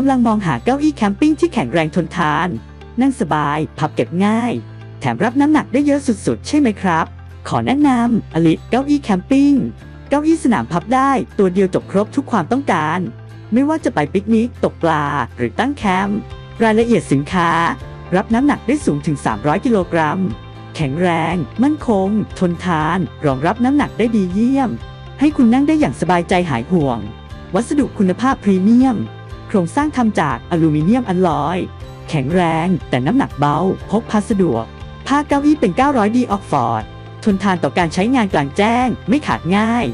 กำลังมองหาเก้าอี้แคมปิ้งที่แข็งแรงทนทาน นั่งสบาย พับเก็บง่าย แถมรับน้ำหนักได้เยอะสุดๆ ใช่ไหมครับ ขอแนะนำอลิเก้าอี้แคมปิ้ง เก้าอี้สนามพับได้ตัวเดียวจบครบทุกความต้องการ ไม่ว่าจะไปปิกนิก ตกปลา หรือตั้งแคมป์ รายละเอียดสินค้า รับน้ำหนักได้สูงถึง 300 กิโลกรัม แข็งแรง มั่นคง ทนทาน รองรับน้ำหนักได้ดีเยี่ยม ให้คุณนั่งได้อย่างสบายใจหายห่วง วัสดุคุณภาพพรีเมียม โครงสร้างทำจากอลูมิเนียมอลลอย แข็งแรงแต่น้ำหนักเบา พกพาสะดวก ผ้าเก้าอี้เป็น 900 ดีออกฟอร์ด ทนทานต่อการใช้งานกลางแจ้ง ไม่ขาดง่าย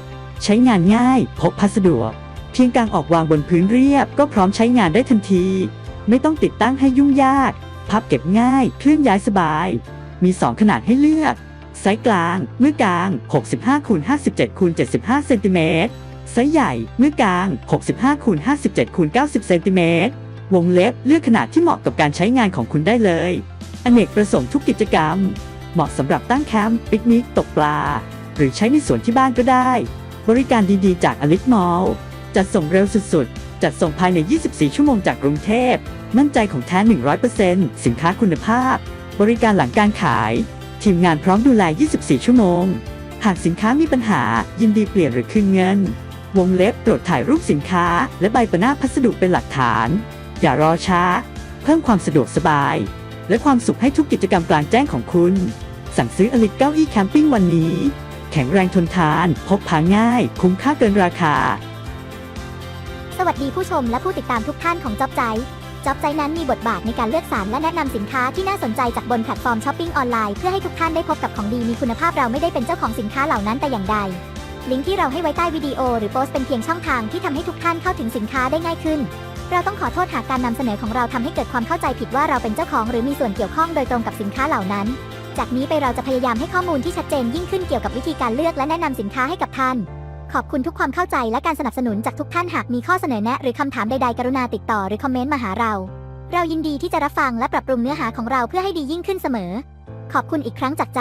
ใช้งานง่าย พกพาสะดวก เพียงกางออกวางบนพื้นเรียบ ก็พร้อมใช้งานได้ทันที ไม่ต้องติดตั้งให้ยุ่งยาก พับเก็บง่าย เคลื่อนย้ายสบาย มี 2 ขนาดให้เลือก ไซส์กลางเมื่อกลาง 65คูณ57คูณ75เซนติเมตร ไซส์ใหญ่เมื่อกลาง 65คูณ57คูณ90เซนติเมตรวงเล็บเลือกขนาดที่เหมาะกับการใช้งานของคุณได้เลยอเนกประสงค์ทุกกิจกรรม เหมาะสำหรับตั้งแคมป์ปิกนิกตกปลา หรือใช้ในสวนที่บ้านก็ได้ บริการดีๆ จากอลิสมอลจัดส่งเร็วสุดๆ จัดส่งภายใน 24 ชั่วโมงจากกรุงเทพ มั่นใจของแท้ 100%สินค้าคุณภาพ บริการหลังการขาย ทีมงานพร้อมดูแล 24 ชั่วโมง หากสินค้ามีปัญหายินดีเปลี่ยนหรือคืนเงิน วงเล็บตรวจถ่ายรูปสินค้า และใบประหน้าพัสดุเป็นหลักฐาน อย่ารอช้า เพิ่มความสะดวกสบาย และความสุขให้ทุกกิจกรรมกลางแจ้งของคุณ สั่งซื้ออลิเก้าอี้แคมปิ้งวันนี้ แข็งแรงทนทาน พกพาง่าย คุ้มค่าเกินราคา สวัสดีผู้ชมและผู้ติดตามทุกท่านของจ็อบใจจ็อบใจนั้นมีบทบาทในการเลือกสรรและแนะนำสินค้าที่น่าสนใจจากบนแพลตฟอร์มช้อปปิ้งออนไลน์เพื่อให้ทุกท่านได้พบกับของดีมีคุณภาพเราไม่ได้เป็นเจ้าของสินค้าเหล่านั้นแต่อย่างใด ลิงก์ที่เราให้ไว้ใต้วิดีโอหรือโพสต์เป็นเพียงช่องทางที่ทำให้ทุกท่านเข้าถึงสินค้าได้ง่ายขึ้น เราต้องขอโทษหากการนำเสนอของเราทำให้เกิดความเข้าใจผิดว่าเราเป็นเจ้าของหรือมีส่วนเกี่ยวข้องโดยตรงกับสินค้าเหล่านั้น จากนี้ไปเราจะพยายามให้ข้อมูลที่ชัดเจนยิ่งขึ้นเกี่ยวกับวิธีการเลือกและแนะนำสินค้าให้กับท่าน ขอบคุณทุกความเข้าใจและการสนับสนุนจากทุกท่านหากมีข้อเสนอแนะ หรือคำถามใดๆกรุณาติดต่อหรือคอมเมนต์มาหาเรา เรายินดีที่จะรับฟังและปรับปรุงเนื้อหาของเราเพื่อให้ดียิ่งขึ้นเสมอ ขอบคุณอีกครั้งจากใจ